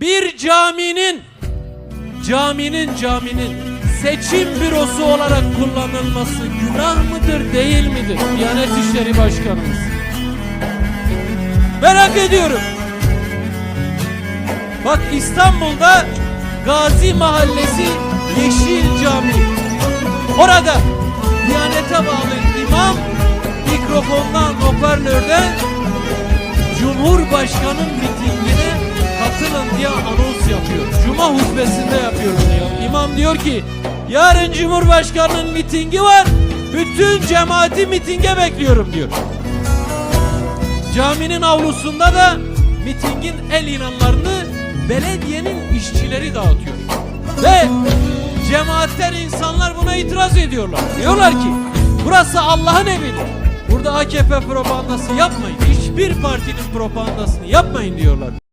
bir caminin caminin caminin seçim bürosu olarak kullanılması günah mıdır değil midir? Diyanet İşleri Başkanımız. Merak ediyorum. Bak İstanbul'da Gazi Mahallesi Yeşil Cami. Orada Diyanete bağlı imam mikrofondan, hoparlörden Cumhurbaşkanı Cuma hutbesinde yapıyor bunu ya. İmam diyor ki yarın Cumhurbaşkanı'nın mitingi var. Bütün cemaati mitinge bekliyorum diyor. Caminin avlusunda da mitingin el ilanlarını belediyenin işçileri dağıtıyor. Ve cemaatten insanlar buna itiraz ediyorlar. Diyorlar ki burası Allah'ın evidir. Burada AKP propagandası yapmayın. Hiçbir partinin propagandasını yapmayın diyorlar.